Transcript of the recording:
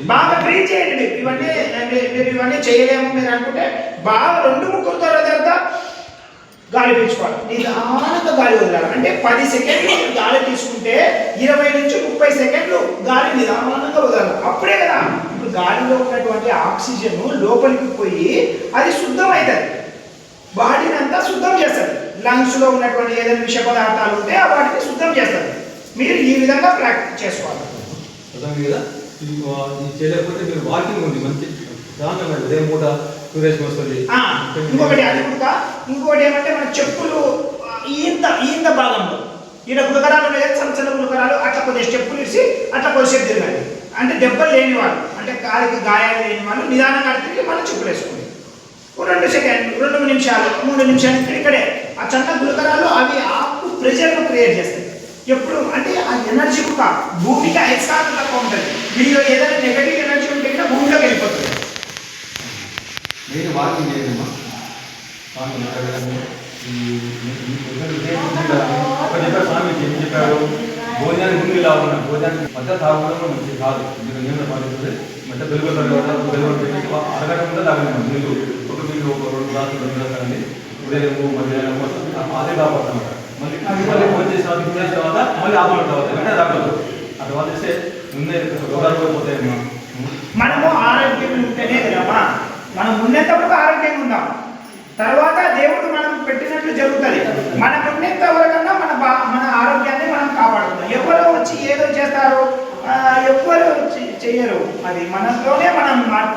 బాగా ట్రీట్ చేయండి. మీరు ఇవన్నీ మీరు- ఇవన్నీ చేయలేము మీరు అనుకుంటే బాగా రెండు ముక్కులతో తర్వాత గాలి పీల్చుకోవాలి. నిదానంగా గాలి వదలాలి. అంటే పది సెకండ్లు గాలి తీసుకుంటే ఇరవై నుంచి ముప్పై సెకండ్లు గాలి నిదానంగా వదలాలి. అప్పుడే కదా ఇప్పుడు గాలిలో ఉన్నటువంటి ఆక్సిజన్ లోపలికి పోయి అది శుద్ధం అవుతుంది బాడీని అంతా శుద్ధం చేస్తుంది. లంగ్స్లో ఉన్నటువంటి ఏదైనా విష పదార్థాలు ఉంటే వాటిని శుద్ధం చేస్తుంది. మీరు ఈ విధంగా ప్రాక్టీస్ చేసుకోవాలి. కదా? ఇది చేయలేకపోతే మీరు వాకింగ్ ఉంది మంచి దారుణంగా ఉదయం పూట సూర్యేష్ వస్తుంది ఇంకొకటి అది కూడా. ఇంకొకటి ఏమంటే మన చెప్పులు ఈంత ఈంత భాగంలో. ఈడ గులకరాలు ఉన్నాయి కదా, చిన్న చిన్న గులకరాలు అట్లా కొద్దిగా స్టెప్పులు ఇచ్చి అట్లా కొద్దిసేపు తిరగాలి. అంటే దెబ్బలు లేని వాళ్ళు అంటే కాలికి గాయాలు లేని వాళ్ళు నిదానంగా తిరిగి మనం చెప్పులు వేసుకోండి రెండు సెకండ్ రెండు నిమిషాలు మూడు నిమిషాలు ఇక్కడే ఆ చిన్న గులకరాలు అవి ఆకు ప్రెషర్ను క్రియేట్ చేస్తాయి. ఎప్పుడు అంటే ఆ ఎనర్జీ ఒక భూమికి అయస్కాంతం తక్కువ ఉంటుంది. వీడిలో ఏదైనా నెగటివ్ ఎనర్జీ ఉంటే కూడా భూమిలోకి వెళ్ళిపోతుంది. నేను వాకింగ్ వాకింగ్ ఒక చెప్పారు స్వామి ఏం చెప్పారు భోజనానికి ముందు ఇలా ఉన్నాను భోజనానికి మధ్య తాగడం మంచిది కాదు. మీరు నేను పాటిస్తుంది మధ్య వెలుగు వెలుగు పెట్టేసి అరగంట ముందు తాగలేదు నీళ్ళు. ఒక మీరు ఒక రెండు గ్లాసులు రెండు గ్లాసులు తాగండి ఉదయం మధ్యాహ్నం అదే కాపాడుతాం మళ్ళీ మళ్ళీ భోజనం చేసిన తర్వాత తినేసిన తర్వాత మళ్ళీ ఆపల తర్వాత వెంటనే రాకూడదు ఆ తర్వాత చేస్తే ముందే రోగాలు కూడా పోతాయమ్మా మనము ఆరోగ్యం ఉంటేనే కదమ్మా. మనం ఉన్నంతవరకు ఆరోగ్యంగా ఉందాం. తర్వాత దేవుడు మనం పెట్టినట్లు జరుగుతుంది. మనం ఉన్నంత వరకన్నా మన బా మన ఆరోగ్యాన్ని మనం కాపాడుకుందాం. ఎవరో వచ్చి ఏదో చేస్తారు ఎవరు ఎవ్వరు అది చెయ్యరు మనం మార్పు